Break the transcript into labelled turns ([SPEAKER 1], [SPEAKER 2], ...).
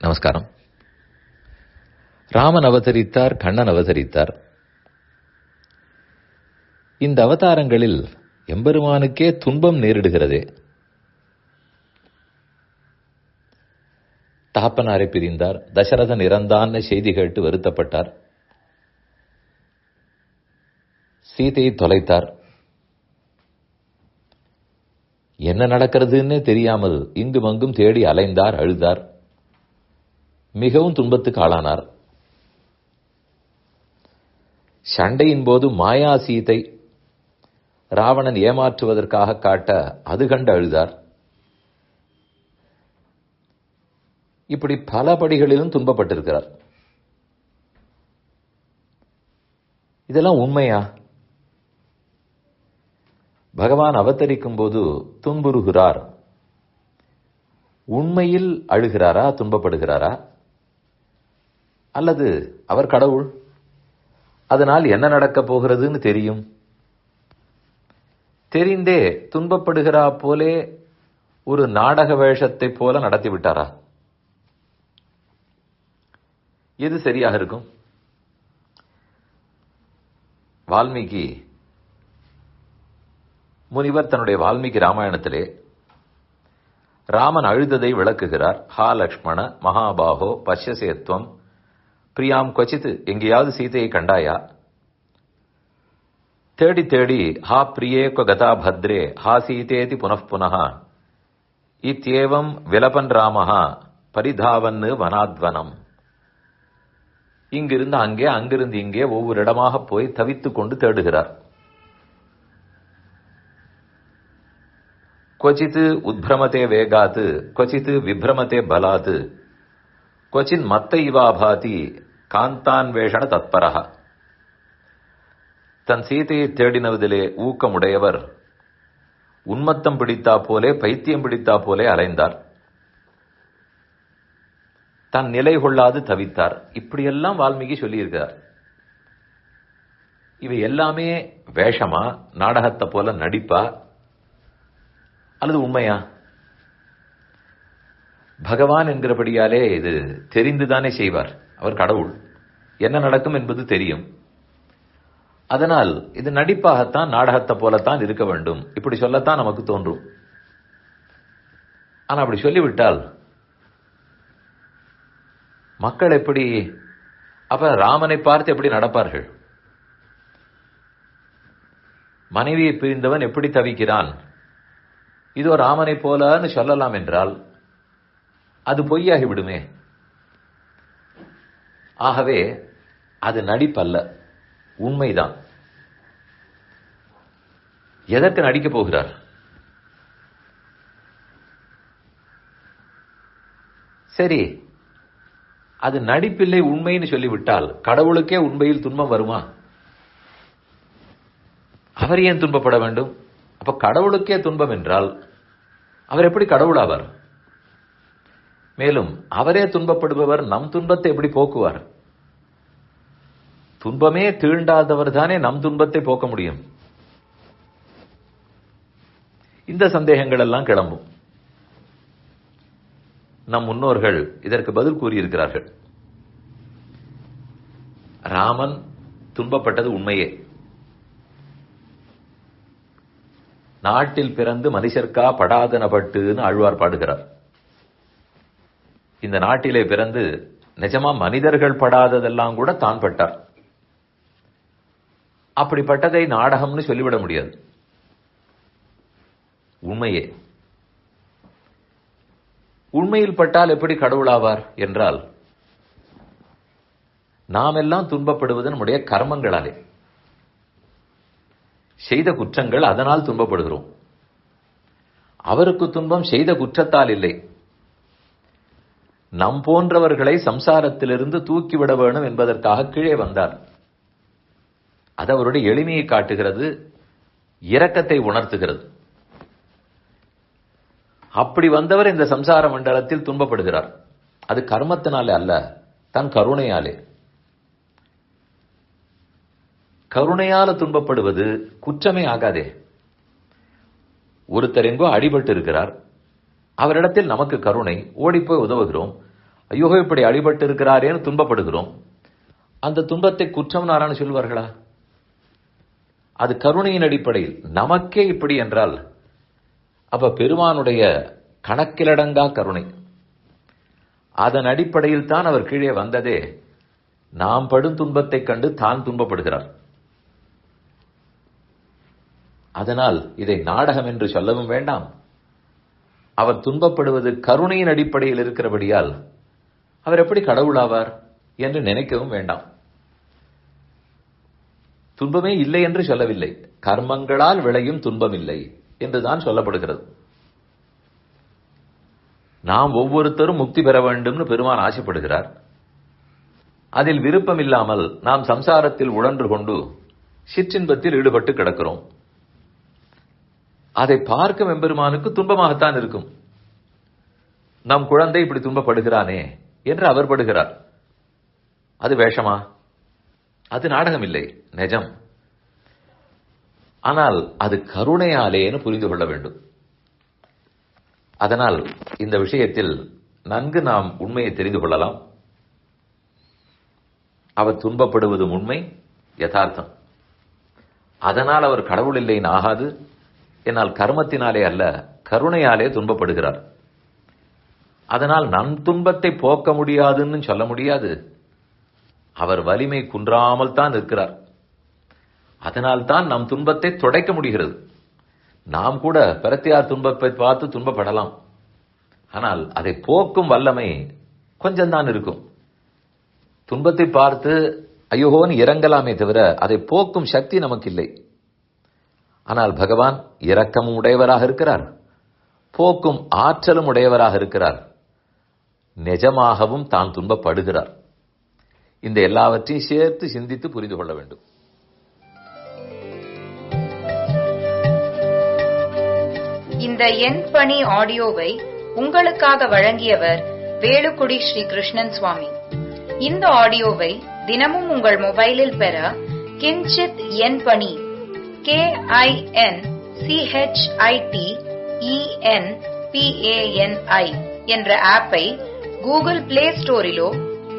[SPEAKER 1] நமஸ்காரம். ராமன் அவதரித்தார் கண்ணன் அவதரித்தார். இந்த அவதாரங்களில் எம்பெருமானுக்கே துன்பம் நேரிடுகிறதே. தகப்பனாரை பிரிந்தார் தசரதன் இறந்தான் செய்தி கேட்டு வருத்தப்பட்டார். சீதையை தொலைத்தார். என்ன நடக்கிறதுன்னு தெரியாமல் இங்கும் அங்கும் தேடி அலைந்தார் அழுதார். மிகவும் துன்பத்துக்கு ஆளானார். சண்டையின் போது மாயா சீதை ராவணன் ஏமாற்றுவதற்காக காட்ட அது கண்டு அழுதார். இப்படி பல படிகளிலும் துன்பப்பட்டிருக்கிறார். இதெல்லாம் உண்மையா? பகவான் அவதரிக்கும் போது துன்புறுகிறார். உண்மையில் அழுகிறாரா துன்பப்படுகிறாரா? அல்லது அவர் கடவுள்? அதனால் என்ன நடக்கப் போகிறதுன்னு தெரியும். தெரிந்தே துன்பப்படுகிறா போலே ஒரு நாடக வேஷத்தை போல நடத்திவிட்டாரா எது சரியாக இருக்கும்? வால்மீகி முனிவர் தன்னுடைய வால்மீகி ராமாயணத்திலே ராமன் அழுததை விளக்குகிறார். ஹா லக்ஷ்மண மகாபாகோ பஷ்யசேத்வம் பிரியாம் கொச்சித் எங்கேயாவது சீதையை கண்டாயா? தேடி தேடி ஹா பிரியே கதா பத்ரே ஹா சீதேதி புனப்புன இத்தியேவம் விலபன் ராமஹா பரிதாவன்னு வனாத்வனம். இங்கிருந்து அங்கே அங்கிருந்து இங்கே ஒவ்வொரு இடமாக போய் தவித்து கொண்டு தேடுகிறார். கொச்சித்து உத்பிரமத்தே வேகாத்து கொச்சித்து விப்ரமத்தே பலாத்து. கொச்சின் மத்த இவாபாதி காந்தான்வேஷண தத்பரக தன் சீதையை தேடினவதிலே ஊக்கமுடையவர். உன்மத்தம் பிடித்தா போலே பைத்தியம் பிடித்தா போலே அலைந்தார். தன் நிலை கொள்ளாது தவித்தார். இப்படியெல்லாம் வால்மீகி சொல்லியிருக்கிறார். இவை எல்லாமே வேஷமா நாடகத்தை போல நடிப்பா அல்லது உண்மையா? பகவான் என்கிறபடியாலே இது தெரிந்துதானே செய்வார் அவர் கடவுள். என்ன நடக்கும் என்பது தெரியும். அதனால் இது நடிப்பாகத்தான் நாடகத்தை போலத்தான் இருக்க வேண்டும். இப்படி சொல்லத்தான் நமக்கு தோன்றும். ஆனால் அப்படி சொல்லிவிட்டால் மக்கள் எப்படி அப்ப ராமனை பார்த்து எப்படி நடப்பார்கள்? மனைவியை பிரிந்தவன் எப்படி தவிக்கிறான்? இதோ ராமனை போலன்னு சொல்லலாம் என்றால் அது பொய்யாகி விடுமே. ஆகவே அது நடிப்பல்ல. உண்மைதான். எதற்கு நடிக்கப் போகிறார்? சரி அது நடிப்பில்லை உண்மைன்னு சொல்லிவிட்டால் கடவுளுக்கே உண்மையில் துன்பம் வருமா? அவர் ஏன் துன்பப்பட வேண்டும்? அப்ப கடவுளுக்கே துன்பம் என்றால் அவர் எப்படி கடவுளாவார்? மேலும் அவரே துன்பப்படுபவர் நம் துன்பத்தை எப்படி போக்குவார்? துன்பமே தீண்டாதவர் தானே நம் துன்பத்தை போக்க முடியும்? இந்த சந்தேகங்கள் எல்லாம் கிளம்பும். நம் முன்னோர்கள் இதற்கு பதில் கூறியிருக்கிறார்கள். ராமன் துன்பப்பட்டது உண்மையே. நாட்டில் பிறந்து மனுஷர்க்கா படாதனப்பட்டுன்னு ஆழ்வார் பாடுகிறார். இந்த நாட்டிலே பிறந்து நிஜமா மனிதர்கள் படாததெல்லாம் கூட தான் பட்டார். அப்படிப்பட்டதை நாடகம்னு சொல்லிவிட முடியாது. உண்மையே. உண்மையில் பட்டால் எப்படி கடவுளாவார் என்றால் நாம் எல்லாம் துன்பப்படுவது நம்முடைய கர்மங்களாலே. செய்த குற்றங்கள் அதனால் துன்பப்படுகிறோம். அவருக்கு துன்பம் செய்த குற்றத்தால் இல்லை. நம் போன்றவர்களை சம்சாரத்திலிருந்து தூக்கிவிட வேணும் என்பதற்காக கீழே வந்தார். அது அவருடைய எளிமையை காட்டுகிறது இரக்கத்தை உணர்த்துகிறது. அப்படி வந்தவர் இந்த சம்சார மண்டலத்தில் துன்பப்படுகிறார். அது கர்மத்தினாலே அல்ல தன் கருணையாலே. கருணையால துன்பப்படுவது குற்றமே ஆகாதே. ஒருத்தர் எங்கோ அடிபட்டு இருக்கிறார் அவரிடத்தில் நமக்கு கருணை. ஓடிப்போய் உதவுகிறோம். ஐயோ இப்படி அடிபட்டு இருக்கிறாரேன்னு துன்பப்படுகிறோம். அந்த துன்பத்தை குற்றம் நாரான்னு சொல்வார்களா? அது கருணையின் அடிப்படையில். நமக்கே இப்படி என்றால் அப்ப பெருமானுடைய கணக்கிலடங்கா கருணை. அதன் அடிப்படையில் தான் அவர் கீழே வந்ததே. நாம் படும் துன்பத்தைக் கண்டு தான் துன்பப்படுகிறார். அதனால் இதை நாடகம் என்று சொல்லவும் வேண்டாம். அவர் துன்பப்படுவது கருணையின் அடிப்படையில் இருக்கிறபடியால் அவர் எப்படி கடவுளாவார் என்று நினைக்கவும் வேண்டாம். துன்பமே இல்லை என்று சொல்லவில்லை. கர்மங்களால் விளையும் துன்பம் இல்லை என்றுதான் சொல்லப்படுகிறது. நாம் ஒவ்வொருத்தரும் முக்தி பெற வேண்டும்னு பெருமான் ஆசைப்படுகிறார். அதில் விருப்பம் இல்லாமல் நாம் சம்சாரத்தில் உழன்று கொண்டு சிற்றின்பத்தில் ஈடுபட்டு கிடக்கிறோம். அதை பார்க்கும் எம்பெருமானுக்கு துன்பமாகத்தான் இருக்கும். நம் குழந்தை இப்படி துன்பப்படுகிறானே என்று அவர் படுகிறார். அது வேஷமா? அது நாடகம் இல்லை நிஜம். ஆனால் அது கருணையாலேன்னு புரிந்து கொள்ள வேண்டும். அதனால் இந்த விஷயத்தில் நன்கு நாம் உண்மையை தெரிந்து கொள்ளலாம். அவர் துன்பப்படுவதும் உண்மை யதார்த்தம். அதனால் அவர் கடவுள் இல்லைன்னு ஆகாது. என்னால் கர்மத்தினாலே அல்ல கருணையாலே துன்பப்படுகிறார். அதனால் நம் துன்பத்தை போக்க முடியாதுன்னு சொல்ல முடியாது. அவர் வலிமை குன்றாமல் தான் இருக்கிறார். அதனால் தான் நம் துன்பத்தை துடைக்க முடிகிறது. நாம் கூட பிரத்தியார் துன்பத்தை பார்த்து துன்பப்படலாம். ஆனால் அதை போக்கும் வல்லமை கொஞ்சம்தான் இருக்கும். துன்பத்தை பார்த்து ஐயோன்னு இறங்கலாமே தவிர அதை போக்கும் சக்தி நமக்கு இல்லை ஆனால் பகவான் இரக்கமும் உடையவராக இருக்கிறார். போக்கும் ஆற்றலும் உடையவராக இருக்கிறார். நிஜமாகவும் தான் துன்பப்படுகிறார். இந்த எல்லாவற்றையும் சேர்த்து சிந்தித்து புரிந்து கொள்ள வேண்டும்.
[SPEAKER 2] இந்த என் பணி ஆடியோவை உங்களுக்காக வழங்கியவர் வேலுக்குடி ஸ்ரீ கிருஷ்ணன் சுவாமி. இந்த ஆடியோவை தினமும் உங்கள் மொபைலில் பெற கிஞ்சித் என் பணி கே ஐ என் சிஹெச்ஐடி இஎன் பிஏஎன்ஐ என்ற ஆப்பை கூகுள் பிளே ஸ்டோரிலோ